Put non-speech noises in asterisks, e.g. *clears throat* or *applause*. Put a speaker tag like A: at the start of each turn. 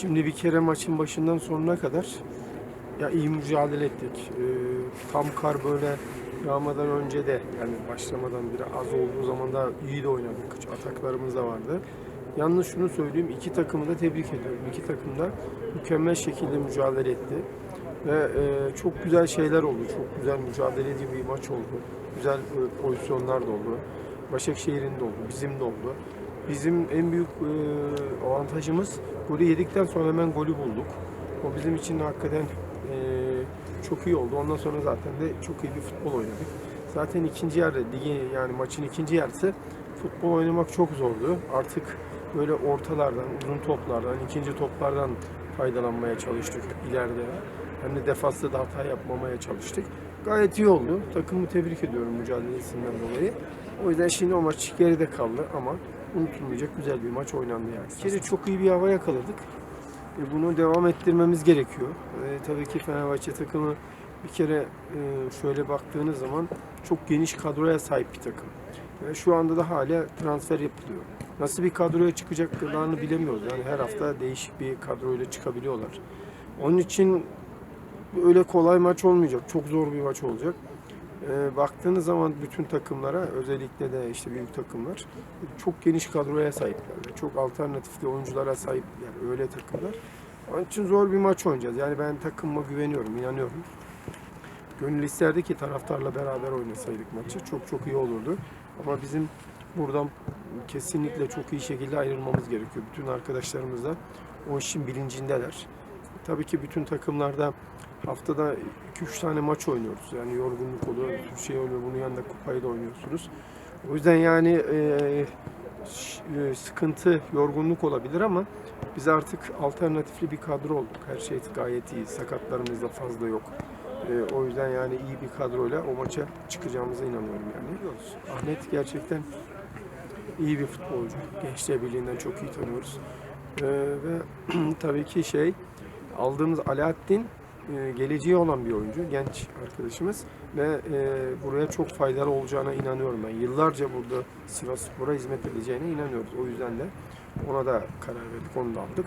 A: Şimdi bir kere maçın başından sonuna kadar ya iyi mücadele ettik. Ee, tam kar böyle yağmadan önce de yani başlamadan bir az olduğu zaman da iyi de oynadık. Ataklarımız da vardı. Yalnız şunu söyleyeyim iki takımı da tebrik ediyorum. İki takım da mükemmel şekilde mücadele etti. Ve e, çok güzel şeyler oldu. Çok güzel mücadeleci bir maç oldu. Güzel e, pozisyonlar da oldu. Başakşehir'in de oldu, bizim de oldu. Bizim en büyük e, avantajımız golü yedikten sonra hemen golü bulduk. O bizim için hakikaten e, çok iyi oldu. Ondan sonra zaten de çok iyi bir futbol oynadık. Zaten ikinci yarı, ligi yani maçın ikinci yarısı futbol oynamak çok zordu. Artık böyle ortalardan, uzun toplardan, ikinci toplardan faydalanmaya çalıştık ileride. Hem de defansta da hata yapmamaya çalıştık. Gayet iyi oldu. Takımı tebrik ediyorum mücadelesinden dolayı. O yüzden şimdi o maç geride kaldı ama unutulmayacak güzel bir maç oynandı yani. Bir kere çok iyi bir hava yakaladık. E, bunu devam ettirmemiz gerekiyor. E, tabii ki Fenerbahçe takımı bir kere e, şöyle baktığınız zaman çok geniş kadroya sahip bir takım. Ve şu anda da hala transfer yapılıyor. Nasıl bir kadroya çıkacaklarını bilemiyoruz. Yani her hafta değişik bir kadroyla çıkabiliyorlar. Onun için öyle kolay maç olmayacak. Çok zor bir maç olacak. E, baktığınız zaman bütün takımlara özellikle de işte büyük takımlar çok geniş kadroya sahipler. Çok alternatifli oyunculara sahip yani öyle takımlar. Onun için zor bir maç oynayacağız. Yani ben takımıma güveniyorum, inanıyorum. Gönül isterdi ki taraftarla beraber oynasaydık maçı. Çok çok iyi olurdu. Ama bizim buradan kesinlikle çok iyi şekilde ayrılmamız gerekiyor. Bütün arkadaşlarımız da o işin bilincindeler. Tabii ki bütün takımlarda haftada 2-3 tane maç oynuyoruz. Yani yorgunluk oluyor, bir şey oluyor. Bunun yanında kupayı da oynuyorsunuz. O yüzden yani e, e, sıkıntı, yorgunluk olabilir ama biz artık alternatifli bir kadro olduk. Her şey gayet iyi. Sakatlarımız da fazla yok. E, o yüzden yani iyi bir kadroyla o maça çıkacağımıza inanıyorum yani. Ahmet gerçekten iyi bir futbolcu. Gençler Birliği'nden çok iyi tanıyoruz. E, ve *clears throat* tabii ki şey aldığımız Alaaddin e, geleceği olan bir oyuncu, genç arkadaşımız ve e, buraya çok faydalı olacağına inanıyorum ben. Yıllarca burada Sivas Spor'a hizmet edeceğine inanıyoruz. O yüzden de ona da karar verdik, onu da aldık.